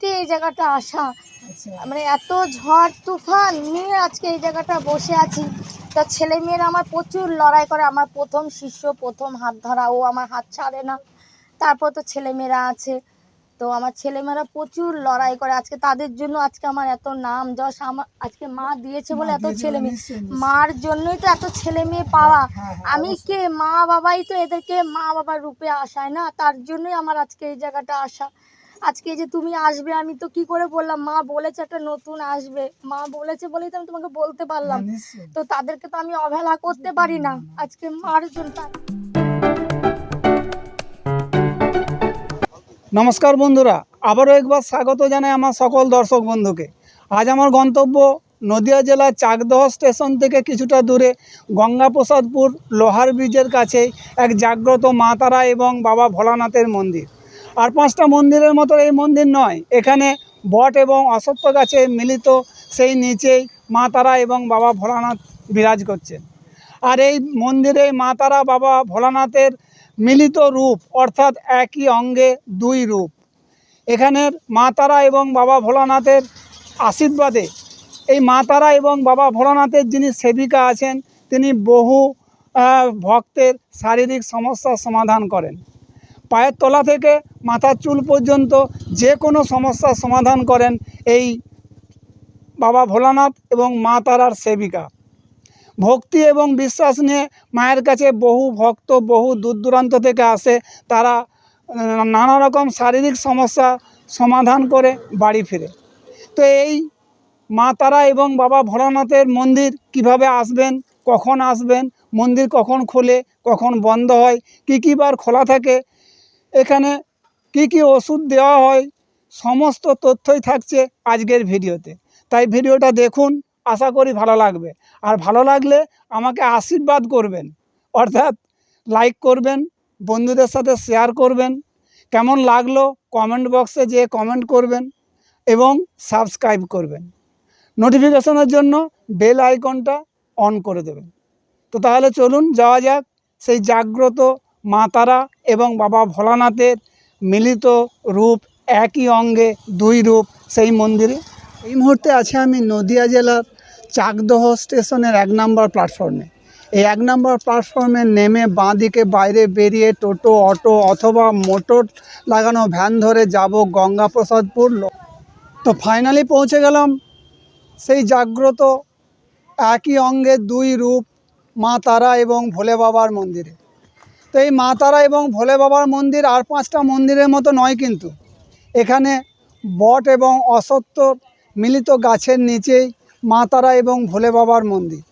সত্যি এই জায়গাটা আসা মানে এত ঝড় তুফান নিয়ে আজকে এই জায়গাটা বসে আছি। তা ছেলে মেয়েরা আমার প্রচুর লড়াই করে আমার প্রথম শিষ্য প্রথম হাত ধরা ও আমার হাত ছাড়ে না। তারপর তো ছেলে মেয়েরা আছে। তো আমার ছেলেমেয়েরা প্রচুর লড়াই করে। আজকে তাদের জন্য আজকে আমার এত নাম যশ আমার আজকে মা দিয়েছে বলে এত ছেলে মেয়ে মার জন্যই তো এত ছেলে মেয়ে পাওয়া। হ্যাঁ, হ্যাঁ, আমি কে? মা বাবাই তো এদেরকে মা বাবার রূপে আসায় না। তার জন্যই আমার আজকে এই জায়গাটা আসা আজকে যে তুমি আসবে আমি তো কি করে বললাম মা বলেছে একটা নতুন আসবে। মা বলেছে বলেই তো আমি তোমাকে বলতে পারলাম। হ্যাঁ, তো তাদেরকে তো আমি অবহেলা করতে পারি না। আজকে মার জন্য। নমস্কার বন্ধুরা আবারও একবার স্বাগত জানাই আমার সকল দর্শক বন্ধুকে। আজ আমার গন্তব্য নদিয়া জেলার চাকদহ স্টেশন থেকে কিছুটা দূরে গঙ্গাপ্রসাদপুর লোহার ব্রিজের কাছে এক জাগ্রত মা তারা এবং বাবা ভোলানাথের মন্দির। আর পাঁচটা মন্দিরের মতো এই মন্দির নয়। এখানে বট এবং অসত্য গাছে মিলিত সেই নিচেই মা তারা এবং বাবা ভোলানাথ বিরাজ করছেন। আর এই মন্দিরে মা তারা, বাবা ভোলানাথের মিলিত রূপ অর্থাৎ একই অঙ্গে দুই রূপ। এখানের মা তারা এবং বাবা ভোলানাথের আশীর্বাদে এই মা তারা এবং বাবা ভোলানাথের যিনি সেবিকা আছেন, তিনি বহু ভক্তের শারীরিক সমস্যার সমাধান করেন। পায়ের তলা থেকে মাথার চুল পর্যন্ত যে কোনো সমস্যার সমাধান করেন এই বাবা ভোলানাথ এবং মা তারার সেবিকা। ভক্তি এবং বিশ্বাস নিয়ে মায়ের কাছে বহু ভক্ত, বহু দূর দূরান্ত থেকে আসে। তারা নানা রকম শারীরিক সমস্যা সমাধান করে বাড়ি ফিরে। তো এই মা তারা এবং বাবা ভোলানাথের মন্দির কীভাবে আসবেন, কখন আসবেন, মন্দির কখন খোলে, কখন বন্ধ হয়, কী কী বার খোলা থাকে এখানে কি কি ওষুধ দেওয়া হয়, সমস্ত তথ্যই থাকছে আজকের ভিডিওতে। তাই ভিডিওটা দেখুন, আশা করি ভালো লাগবে। আর ভালো লাগলে আমাকে আশীর্বাদ করবেন। অর্থাৎ লাইক করবেন, বন্ধুদের সাথে শেয়ার করবেন। কেমন লাগল কমেন্ট বক্সে যেয়ে কমেন্ট করবেন এবং সাবস্ক্রাইব করবেন। নোটিফিকেশনের জন্য বেল আইকনটা অন করে দেবেন। তো তাহলে চলুন, যাওয়া যাক সেই জাগ্রত মা তারা এবং বাবা ভোলানাথের মিলিত রূপ একই অঙ্গে দুই রূপ সেই মন্দিরে। এই মুহূর্তে আছে আমি নদিয়া জেলার চাকদহ স্টেশনের এক নম্বর প্ল্যাটফর্মে এই এক নম্বর প্ল্যাটফর্মে নেমে বাঁ দিকে বাইরে বেরিয়ে টোটো, অটো অথবা মোটর লাগানো ভ্যান ধরে যাব গঙ্গাপ্রসাদপুর তো ফাইনালি পৌঁছে গেলাম। সেই জাগ্রত একই অঙ্গে দুই রূপ মা তারা এবং ভোলে বাবার মন্দিরে। তো এই মা তারা এবং ভোলে বাবার মন্দির আর পাঁচটা মন্দিরের মতো নয় কিন্তু। এখানে বট এবং অসত্য মিলিত গাছের নিচেই মা তারা এবং ভোলে বাবার মন্দির।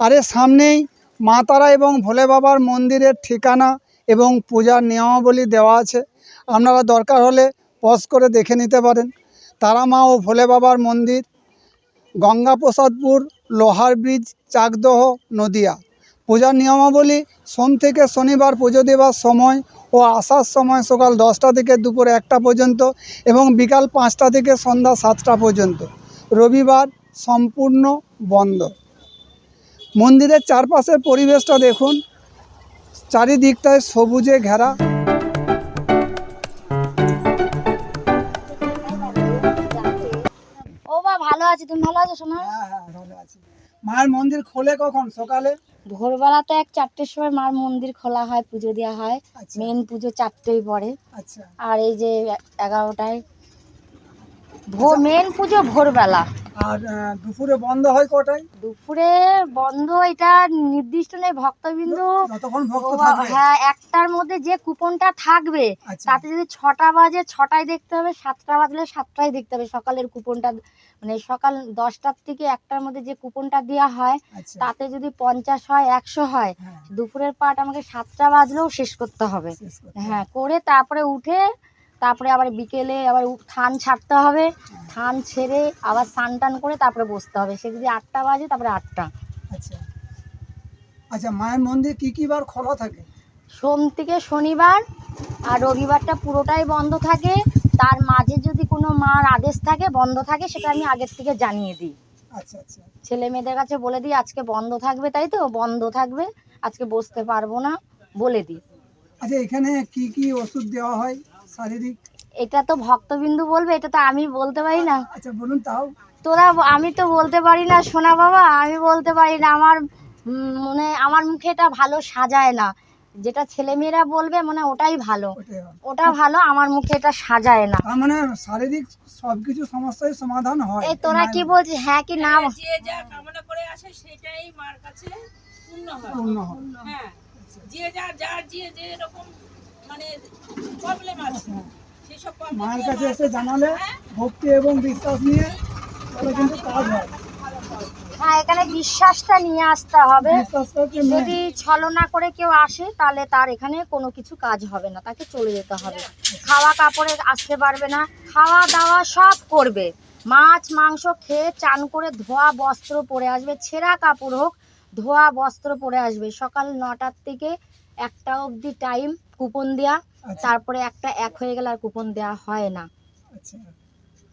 আর এর সামনেই মা তারা এবং ভোলে বাবার মন্দিরের ঠিকানা এবং পূজার নিয়মাবলী দেওয়া আছে। আপনারা দরকার হলে পজ করে দেখে নিতে পারেন। তারা মা ও ভোলে বাবার মন্দির, গঙ্গাপ্রসাদপুর, লোহার ব্রিজ, চাকদহ, নদিয়া। পূজার নিয়মাবলী সোম থেকে শনিবার পুজো দেওয়ার সময় ও আসার সময় সকাল দশটা থেকে দুপুর একটা পর্যন্ত এবং বিকাল পাঁচটা থেকে সন্ধ্যা সাতটা পর্যন্ত। রবিবার সম্পূর্ণ বন্ধ। মন্দিরের চারপাশের পরিবেশটা দেখুন। চারিদিকটায় সবুজে ঘেরা। ও বা ভালো আছি। তুমি ভালো আছো শোনা হ্যাঁ হ্যাঁ ভালো আছি। মায়ের মন্দির খোলে কখন? সকালে? ভোরবেলাতে এক চারটের সময় মার মন্দির খোলা হয় পুজো দেওয়া হয়। আচ্ছা। মেন পুজো চারটেই পরে আচ্ছা। আর এই যে এগারোটায় মেন পুজো ভোরবেলা। আর দুপুরে বন্ধ হয় কটায়? দুপুরে বন্ধ এটা নির্দিষ্ট নেই ভক্তবিন্দু। হ্যাঁ একটার মধ্যে যে কুপনটা থাকবে আচ্ছা। তাতে যদি ছটা বাজে ছটায় দেখতে হবে সাতটা বাজলে সাতটায় দেখতে হবে সকালের কুপনটা। মানে সকাল দশটার থেকে একটার মধ্যে যে কুপনটা দেওয়া হয় আচ্ছা। তাতে যদি পঞ্চাশ হয় একশো হয় হ্যাঁ। দুপুরের পাট আমাকে সাতটা বাজলেও শেষ করতে হবে। হ্যাঁ করে তারপরে উঠে তারপরে আবার বিকেলে আবার থান ছাড়তে হবে। থান ছেড়ে আবার স্নান টান করে তারপরে বসতে হবে। সে যদি আটটা বাজে তারপরে আটটা। আচ্ছা। আচ্ছা মায়ের মন্দির কি কি বার খোলা থাকে? সোম থেকে শনিবার আর রবিবারটা পুরোটাই বন্ধ থাকে। তার মাঝে যদি কোনো মার আদেশ থাকে বন্ধ থাকে সেটা আমি আগের থেকে জানিয়ে দিই। আচ্ছা আচ্ছা। ছেলে মেয়েদের কাছে বলে দিই আজকে বন্ধ থাকবে তাই তো? বন্ধ থাকবে আজকে বসতে পারব না বলে দিই। আচ্ছা এখানে কি কি ওষুধ দেওয়া হয়? শারীরিক এটা তো ভক্তবিন্দু বলবে এটা তো আমি বলতে পারি না। আচ্ছা বলুন তাও। তোরা আমি তো বলতে পারি না সোনা বাবা আমি বলতে পারি না আমার মানে আমার মুখে এটা ভালো সাজায় না। যেটা ছেলেমেয়েরা বলবে মানে ওটাই ভালো। ওটা ভালো আমার মুখে এটা সাজায় না। মানে শারীরিক সবকিছু সমস্যার সমাধান হয়। এই তোরা কি বলছিস হ্যাঁ কি না যে যা কামনা করে আসে সেটাই মার কাছে পূর্ণ হয়। পূর্ণ হয়। হ্যাঁ যে যা যার যে যে রকম মানে প্রবলেম আছে। সেসব মায়ের কাছে এসে জানালে ভক্তি এবং বিশ্বাস নিয়ে তাহলে কিন্তু কাজ হয়। হ্যাঁ এখানে বিশ্বাসটা নিয়ে আসতে হবে। যদি ছলনা করে কেউ আসে তাহলে তার এখানে কোনো কিছু কাজ হবে না তাকে চলে যেতে হবে। খাওয়া কাপড়ে আসতে পারবে না খাওয়া দাওয়া সব করবে। মাছ মাংস খেয়ে চান করে ধোয়া বস্ত্র পরে আসবে ছেঁড়া কাপড় হোক ধোয়া বস্ত্র পরে আসবে। সকাল নটার থেকে একটা অবধি টাইম কুপন দেওয়া আচ্ছা। তারপরে একটা এক হয়ে গেলে আর কুপন দেওয়া হয় না। আচ্ছা।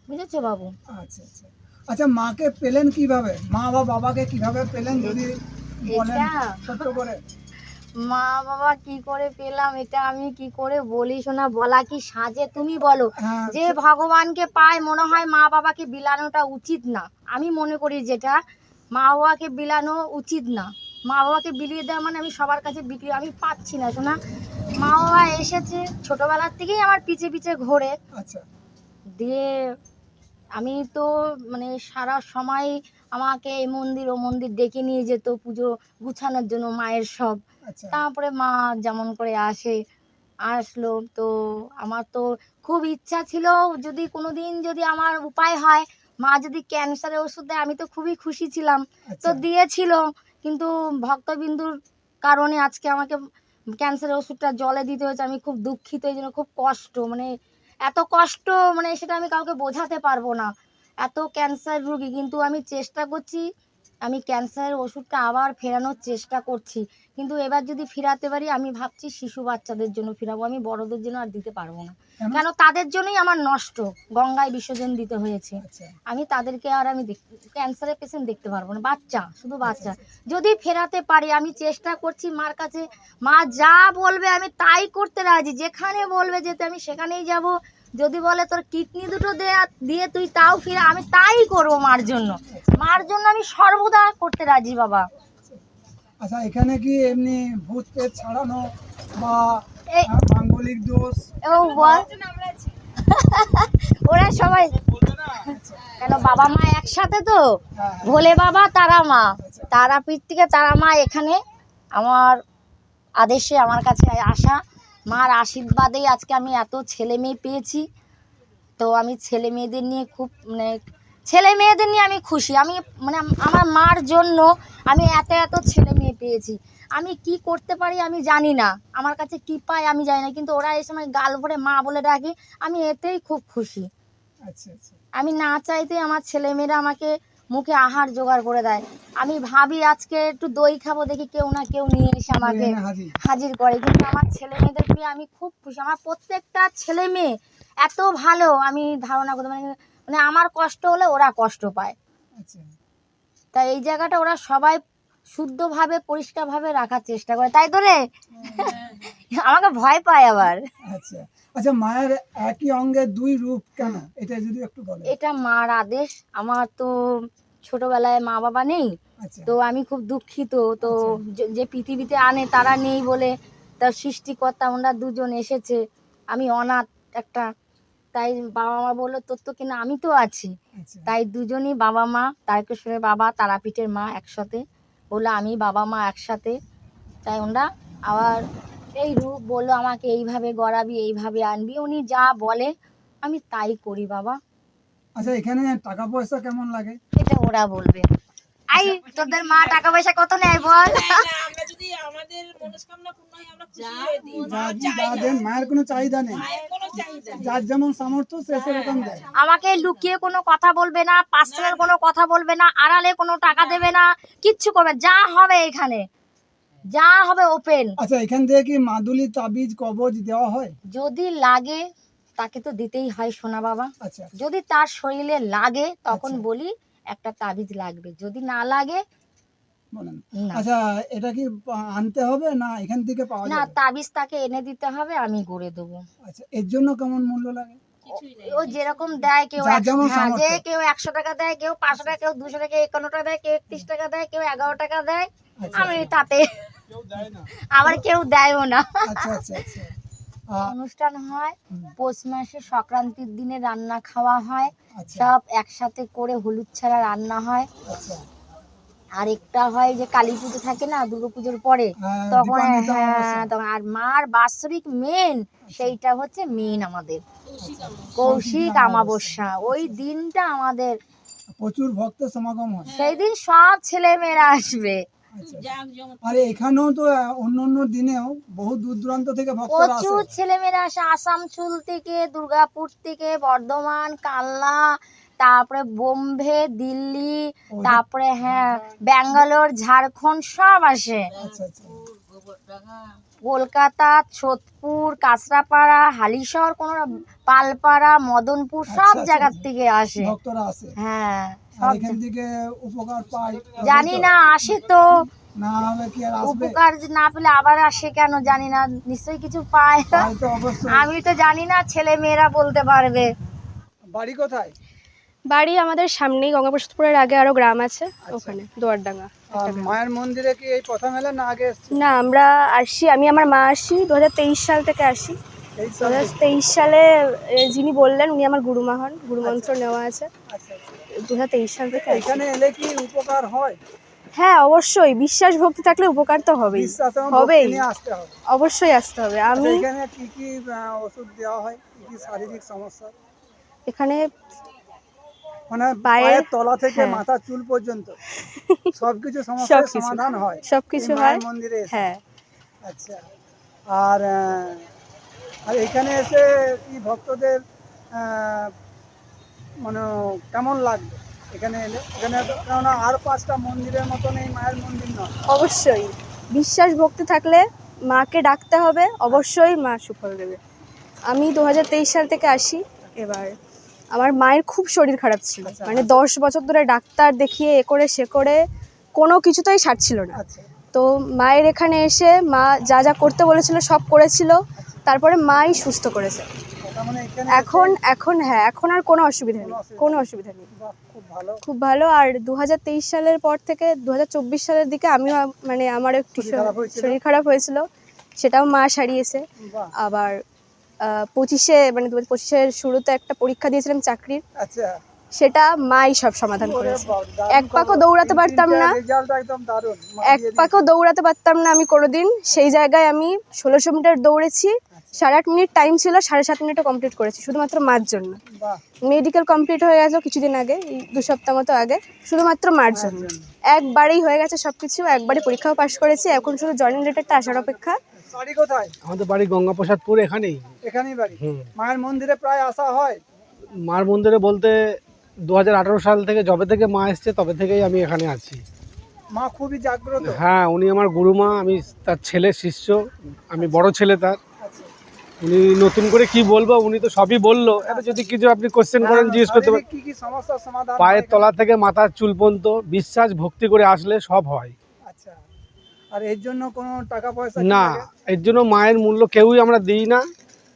বুঝেছ বাবু? আচ্ছা আচ্ছা। আচ্ছা মাকে পেলেন কীভাবে? মা বা বাবাকে কীভাবে পেলেন যদি বলেন এটা? করে? মা বাবা কি করে পেলাম এটা আমি কি করে বলি শোনা বলা কি সাজে তুমি বলো। হ্যাঁ। যে ভগবানকে পায় মনে হয় মা বাবাকে বিলানোটা উচিত না। আমি মনে করি যেটা মা বাবাকে বিলানো উচিত না। মা বাবাকে বিলিয়ে দেওয়া মানে আমি সবার কাছে বিক্রি আমি পাচ্ছি না শোনা। মা বাবা এসেছে ছোটবেলার থেকেই আমার পিছে পিছে ঘোরে। আচ্ছা। দিয়ে আমি তো মানে সারা সময় আমাকে এই মন্দির ও মন্দির ডেকে নিয়ে যেত পুজো গুছানোর জন্য মায়ের সব। আচ্ছা। তারপরে মা যেমন করে আসে আসলো। তো আমার তো খুব ইচ্ছা ছিল যদি কোনো দিন যদি আমার উপায় হয় মা যদি ক্যান্সারের ওষুধ দেয় আমি তো খুবই খুশি ছিলাম। তো আচ্ছা। দিয়েছিল। কিন্তু ভক্তবিন্দুর কারণে আজকে আমাকে ক্যান্সারের ওষুধটা জলে দিতে হয়েছে, আমি খুব দুঃখিত, এই জন্য খুব কষ্ট মানে এত কষ্ট মানে সেটা আমি কাউকে বোঝাতে পারব না। এত ক্যান্সার রুগী, কিন্তু আমি চেষ্টা করছি আমি ক্যান্সারের ওষুধটা আবার ফেরানোর চেষ্টা করছি। কিন্তু এবার যদি ফিরাতে পারি আমি ভাবছি শিশু বাচ্চাদের জন্য ফিরাবো। আমি বড়দের জন্য আর দিতে পারব না। কেন? তাদের জন্যই আমার নষ্ট। গঙ্গায় বিসর্জন দিতে হয়েছে। আচ্ছা। আমি তাদেরকে আর আমি ক্যান্সারের পেশেন্ট দেখতে পারব না। বাচ্চা শুধু বাচ্চা। যদি ফেরাতে পারি আমি চেষ্টা করছি মার কাছে মা যা বলবে আমি তাই করতে রাজি। যেখানে বলবে যেতে আমি সেখানেই যাব। যদি বলে তোর কিডনি দুটো দেয়া দিয়ে তুই তাও ফিরে আমি তাই করব মার জন্য। মার জন্য আমি সর্বদা করতে রাজি বাবা। আচ্ছা এখানে কি এমনি ভূত পেট ছাড়ানো বা এই মাঙ্গলিক দোষ? ও বল। ওরা সবাই কেন বাবা মা একসাথে তো? হ্যাঁ, ভোলে বাবা তারা মা। তারাপীঠ থেকে তারা মা। এখানে আমার আদেশে আমার কাছে আসা। মার আশীর্বাদেই আজকে আমি এত ছেলে মেয়ে পেয়েছি। তো আমি ছেলে মেয়েদের নিয়ে খুব মানে ছেলে মেয়েদের নিয়ে আমি খুশি। আমি মানে আমার মার জন্য আমি এত এত ছেলে মেয়ে পেয়েছি। আমি কি করতে পারি আমি জানি না। আমার কাছে কি পাই আমি জানি না। কিন্তু ওরা এই সময় গাল ভরে মা বলে ডাকে। আমি এতেই খুব খুশি। আচ্ছা আচ্ছা। আমি না চাইতে আমার ছেলেমেয়েরা আমাকে মুখে আহার জোগাড় করে দেয়। আমি ভাবি আজকে একটু দই খাব দেখি কেউ না কেউ নিয়ে এসে আমাকে হাজির। হাজির করে। কিন্তু আমার ছেলে মেয়েদের পেয়ে আমি খুব খুশি। আমার প্রত্যেকটা ছেলে মেয়ে এত ভালো আমি ধারণা করতে মানে মানে আমার কষ্ট হলে ওরা কষ্ট পায়। আচ্ছা। তাই এই জায়গাটা ওরা সবাই শুদ্ধভাবে পরিষ্কারভাবে রাখার চেষ্টা করে। তাই তো রে? আমাকে ভয় পায় আবার। আচ্ছা। আচ্ছা মায়ের একই অঙ্গে দুই রূপ কেন? এটা যদি একটু বলেন। এটা মার আদেশ। আমার তো ছোটবেলায় মা বাবা নেই। আচ্ছা। তো আমি খুব দুঃখিত। তো যে- যে পৃথিবীতে আনে তারা নেই বলে তার সৃষ্টিকর্তা ওনারা দুজন এসেছে। আমি অনাথ একটা। তাই বাবা মা বলল তোর তো কিনা আমি তো আছি। আচ্ছা। তাই দুজনই বাবা মা তারকেশ্বরের বাবা তারাপীঠের মা একসাথে। বলল আমি বাবা মা একসাথে। তাই ওনারা আবার এই রূপ বলল আমাকে এইভাবে গড়াবি এইভাবে আনবি উনি যা বলে আমি তাই করি বাবা। আচ্ছা এখানে টাকা পয়সা কেমন লাগে? এটা ওরা বলবে। আই তোদের মা টাকা পয়সা কত নেয় বল? দেয় আমরা যদি আমাদের মনস্কামনা পূর্ণ হয় আমরা খুশি হয়ে দিই। যা মা চাই যা না। দেন মায়ের কোনো চাহিদা নেই। মায়ের কোনো চাহিদা নেই। যার যেমন সামর্থ্য সে সেরকম দেয়। আমাকে লুকিয়ে কোনো কথা বলবে না পার্সোনাল কোনো কথা বলবে না আড়ালে কোনো টাকা দেবে না কিচ্ছু করবে যা হবে এখানে। যা হবে ওপেন আচ্ছা এখান থেকে কি মাদুলি তাবিজ কবজ দেওয়া হয়? যদি লাগে তাকে তো দিতেই হয় সোনা বাবা। আচ্ছা যদি তার শরীরে লাগে তখন আচ্ছা। বলি একটা তাবিজ লাগবে। যদি না লাগে বলেন। আচ্ছা এটা কি আনতে হবে না এখান থেকে পাওয়া না তাবিজ তাকে এনে দিতে হবে আমি গড়ে দেবো। আচ্ছা এর জন্য কেমন মূল্য লাগে? ও যেরকম দেয় কেউ হ্যাঁ, যে কেউ একশো টাকা দেয় কেউ পাঁচশো টাকা কেউ দুশো টাকা একান্ন টাকা দেয় কেউ একত্রিশ টাকা দেয় কেউ এগারো টাকা দেয়। আচ্ছা, আমি তাতে আবার কেউ দেয়ও না। আচ্ছা আচ্ছা আচ্ছা। অনুষ্ঠান হয় পৌষ মাসে সংক্রান্তির দিনে রান্না খাওয়া হয় আচ্ছা। সব একসাথে করে হলুদ ছাড়া রান্না হয়। আচ্ছা। আরেকটা হয় যে কালী পুজো থাকে না দুর্গা পুজোর পরে হ্যাঁ, তখন হ্যাঁ তখন আর মার বাৎসরিক মেন সেইটা হচ্ছে মেন আমাদের। কৌশিক আমাবস্যা ওই দিনটা আমাদের প্রচুর ভক্ত সমাগম হয়। সেই দিন সব ছেলে মেয়েরা আসবে। আচ্ছা আর এখানেও তো অন্য অন্য দিনেও বহু দূর দূরান্ত থেকে ভক্তরা আসে। প্রচুর ছেলে মেয়েরা আসে আসানসোল থেকে দুর্গাপুর থেকে বর্ধমান কাল্লা তারপরে বোম্বে দিল্লি তারপরে হ্যাঁ ব্যাঙ্গালোর ঝাড়খণ্ড সব আসে। আচ্ছা আচ্ছা। কলকাতা সোদপুর কাঁচরাপাড়া হালিশহর কোন পালপাড়া মদনপুর সব আচ্ছা, আচ্ছা, জায়গার আচ্ছা। থেকে আসে। হ্যাঁ। আর এখান থেকে উপকার পায় জানি না আসে তো। না হলে কি আর আসবে? উপকার না পেলে আবার আসে কেন? জানি না নিশ্চয়ই কিছু পায়। আমি তো জানি না ছেলে মেয়েরা বলতে পারবে। বাড়ি কোথায়? বাড়ি আমাদের সামনেই গঙ্গাপ্রসাদপুরের আগে আরও গ্রাম আছে ওখানে দুয়ারডাঙ্গা। মায়ের মন্দিরে কি এই প্রথম এলে না আগে না আমরা আসি আমি আমার মা আসি দুহাজার তেইশ সাল থেকে আসি। দু সালে? সালে যিনি বললেন উনি আমার গুরুমা হন গুরুমন্ত্র নেওয়া আছে। দু সাল থেকে এখানে এলে কি উপকার হয়? হ্যাঁ অবশ্যই। বিশ্বাস ভক্তি থাকলে উপকার তো হবেই। হবেই। হবে। অবশ্যই আসতে হবে। আমি আচ্ছা, এখানে কি কি ওষুধ দেওয়া হয়? কি কি শারীরিক সমস্যা? এখানে মানে পায়ের- তলা থেকে হ্যাঁ। মাথার চুল পর্যন্ত। সবকিছু সমস্যার সবকিছু। সমাধান হয়। সবকিছু হয়। মন্দিরে হ্যাঁ। আচ্ছা। আর আর এখানে এসে কি ভক্তদের আহ, মানে কেমন লাগবে এখানে এলে? এখানে কেননা আর পাঁচটা মন্দিরের মতন এই মায়ের মন্দির নয়। অবশ্যই। বিশ্বাস ভক্তি থাকলে মাকে ডাকতে হবে অবশ্যই মা সুফল দেবে। আমি দু হাজার তেইশ সাল থেকে আসি এবার আমার মায়ের খুব শরীর খারাপ ছিল। আচ্ছা। মানে দশ বছর ধরে ডাক্তার দেখিয়ে এ করে সে করে কোনো কিছুতেই সারছিল না। আচ্ছা। তো মায়ের এখানে এসে মা যা যা করতে বলেছিল সব করেছিল তারপরে মাই সুস্থ করেছে। এখানে এখন এখন হ্যাঁ এখন আর কোনো অসুবিধা নেই কোনো অসুবিধা নেই। খুব ভালো। আর দু হাজার তেইশ সালের পর থেকে দুহাজার চব্বিশ সালের দিকে আমিও মানে আমার একটু শরীর খারাপ হয়েছিল? শরীর খারাপ হয়েছিল সেটাও মা সারিয়েছে। আবার পঁচিশে মানে দু পঁচিশের শুরুতে একটা পরীক্ষা দিয়েছিলাম চাকরির। আচ্ছা। সেটা মাই সব সমাধান করেছে। এক পাকও দৌড়াতে পারতাম না। রেজাল্ট একদম দারুণ মা এক পাকও দৌড়াতে পারতাম না আমি কোনোদিন। সেই জায়গায় আমি ষোলোশো মিটার দৌড়েছি। সাড়ে আট মিনিট টাইম ছিল সাড়ে সাত মিনিটও কমপ্লিট করেছি শুধুমাত্র মার জন্য। মেডিকেল কমপ্লিট হয়ে গেছে কিছুদিন আগে এই দু সপ্তাহ মতো আগে শুধুমাত্র মার জন্য। একবারেই হয়ে গেছে সব কিছু একবারে পরীক্ষাও পাশ করেছি এখন শুধু জয়েনিং লেটারটা আসার অপেক্ষা। বাড়ি কোথায়? আমাদের বাড়ি গঙ্গাপ্রসাদপুর এখানেই। এখানেই বাড়ি? মায়ের মন্দিরে প্রায় আসা হয়? মার মন্দিরে বলতে দু হাজার আঠারো সাল থেকে যবে থেকে মা এসছে তবে থেকেই আমি এখানে আছি। মা খুবই জাগ্রত। হ্যাঁ উনি আমার গুরুমা আমি তার ছেলে শিষ্য আমি বড় ছেলে তার। উনি নতুন করে কি বলব উনি তো সবই বলল। এটা যদি কিছু আপনি কোশ্চেন করেন হ্যাঁ, জিজ্ঞেস করতে পারেন পায়ের তলা থেকে মাথার চুল পর্যন্ত বিশ্বাস ভক্তি করে আসলে সব হয়। আচ্ছা। আর এর জন্য কোনো টাকা পয়সা না এর জন্য মায়ের মূল্য কেউই আমরা দিই না।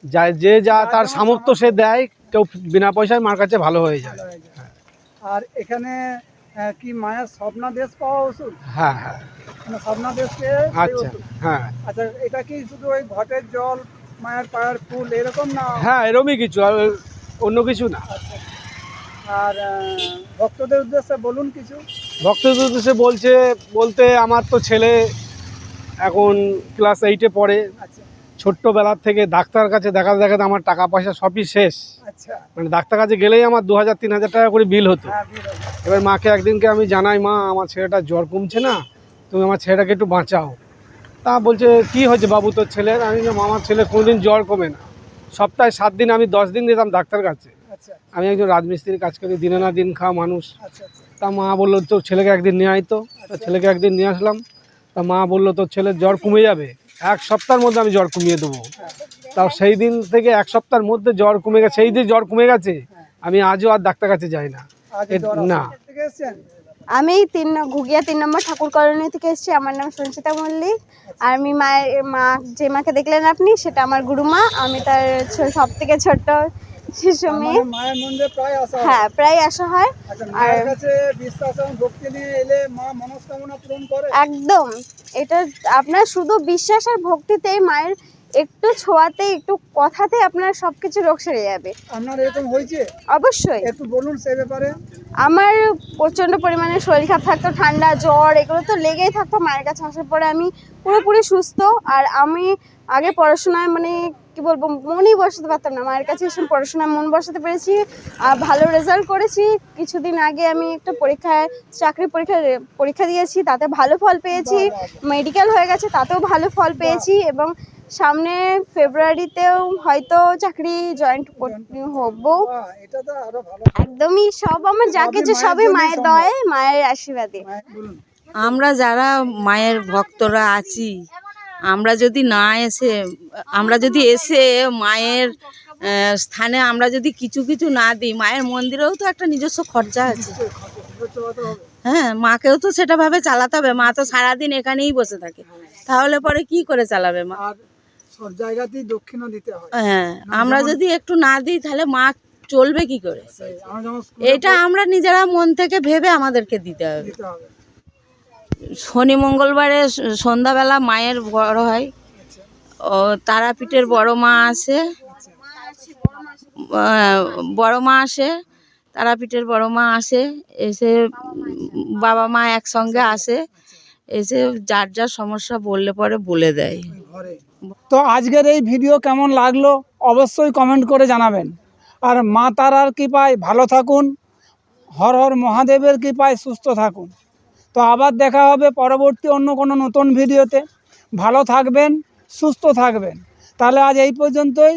যা যে যা তার সামর্থ্য সে দেয় কেউ বিনা পয়সায় মার কাছে ভালো হয়ে যায়। আর এখানে কি মায়ের স্বপ্নাদেশ পাওয়া ওষুধ? হ্যাঁ হ্যাঁ। মানে স্বপ্নাদেশকে সেই আচ্ছা হ্যাঁ। আচ্ছা এটা কি শুধু ওই ঘটের জল মায়ের পায়ের ফুল এরকম না? হ্যাঁ এরমই কিছু আর অন্য কিছু না। আর ভক্তদের উদ্দেশ্যে বলুন কিছু। ভক্তদের উদ্দেশ্যে বলছে বলতে আমার তো ছেলে এখন ক্লাস এইটে পড়ে। আচ্ছা। ছোট্টবেলার থেকে ডাক্তার কাছে দেখাতে দেখাতে আমার টাকা পয়সা সবই শেষ। আচ্ছা। মানে ডাক্তার কাছে গেলেই আমার দু হাজার তিন হাজার টাকা করে বিল হতো। হ্যাঁ বিল হবে। এবার মাকে একদিনকে আমি জানাই মা আমার ছেলেটার জ্বর কমছে না তুমি আমার ছেলেটাকে একটু বাঁচাও। তা বলছে কি হয়েছে বাবু তোর ছেলের আমি আমার ছেলে কোনোদিন জ্বর কমে না। সপ্তাহে সাত দিন আমি দশ দিন যেতাম ডাক্তার কাছে। আচ্ছা। আমি একজন রাজমিস্ত্রির কাজ করি দিনে না দিন খাওয়া মানুষ। আচ্ছা তা মা বলল তোর ছেলেকে একদিন নিয়ে আইতো তো। ছেলেকে একদিন নিয়ে আসলাম। তা মা বলল তোর ছেলের জ্বর কমে যাবে। এক সপ্তাহের মধ্যে আমি জ্বর কমিয়ে দেবো। তাও সেই দিন থেকে এক সপ্তাহের মধ্যে জ্বর কমে গেছে সেই যে জ্বর কমে গেছে আমি আজও আর ডাক্তার কাছে যাই না। না। আমি তিন ঘুগিয়া তিন নম্বর ঠাকুর কলোনি থেকে এসেছি আমার নাম সঞ্চিতা মল্লিক। আর আমি মায়ের মা যে মাকে দেখলেন আপনি সেটা আমার গুরুমা আমি তার সব থেকে ছোট্ট মানে মায়ের মন্দিরে প্রায় আসা হ্যাঁ। প্রায় আসা হয়। আচ্ছা আর- কাছে বিশ্বাস এবং ভক্তি নিয়ে এলে মা মনস্কামনা পূরণ করে? একদম। এটা আপনার শুধু বিশ্বাস আর ভক্তিতেই মায়ের একটু ছোঁয়াতে একটু কথাতে আপনার সবকিছু রোগ সেরে যাবে। আপনার এরকম হয়েছে? অবশ্যই। একটু বলুন সে ব্যাপারে। আমার প্রচণ্ড পরিমাণে শরীর খারাপ থাকতো ঠান্ডা জ্বর এগুলো তো লেগেই থাকতো মায়ের কাছে আসার পরে আমি পুরোপুরি সুস্থ। আর আমি আগে পড়াশোনায় মানে কি বলব মনই বসাতে পারতাম না। মায়ের কাছে এসে পড়াশোনায় মন বসাতে পেরেছি আর ভালো রেজাল্ট করেছি। কিছুদিন আগে আমি একটা পরীক্ষায় চাকরি পরীক্ষা পরীক্ষা দিয়েছি তাতে ভালো ফল পেয়েছি। মেডিকেল হয়ে গেছে তাতেও ভালো ফল পেয়েছি এবং সামনে ফেব্রুয়ারিতেও হয়তো চাকরি জয়েন্ট হব। বাহ, এটা তো আরও ভালো। একদমই সব আমার যা সবই কিছু মায়ের সবই মায়ের। দয়ে মায়ের আশীর্বাদে। আমরা যারা মায়ের ভক্তরা আছি আমরা যদি না এসে আমরা যদি এসে মায়ের স্থানে আমরা যদি কিছু কিছু না দিই মায়ের মন্দিরেও তো একটা নিজস্ব খরচা আছে। হ্যাঁ মাকেও তো সেটাভাবে চালাতে হবে মা তো সারাদিন এখানেই বসে থাকে। তাহলে পরে কি করে চালাবে মা? সব জায়গাতেই দক্ষিণও দিতে হয়। হ্যাঁ আমরা যদি একটু না দিই তাহলে মা চলবে কি করে? এটা আমরা নিজেরা মন থেকে ভেবে আমাদেরকে দিতে হবে। শনি মঙ্গলবারে সন্ধ্যাবেলা মায়ের বড় হয়। ও তারাপীঠের বড় মা আসে বড় মা আসে তারাপীঠের বড় মা আসে এসে বাবা মা একসঙ্গে আসে এসে যার যার সমস্যা বললে পরে বলে দেয়। তো আজকের এই ভিডিও কেমন লাগল অবশ্যই কমেন্ট করে জানাবেন। আর মা তারার কৃপায় ভালো থাকুন, হর হর মহাদেবের কৃপায় সুস্থ থাকুন। তো আবার দেখা হবে পরবর্তী অন্য কোনো নতুন ভিডিওতে। ভালো থাকবেন, সুস্থ থাকবেন। তাহলে আজ এই পর্যন্তই।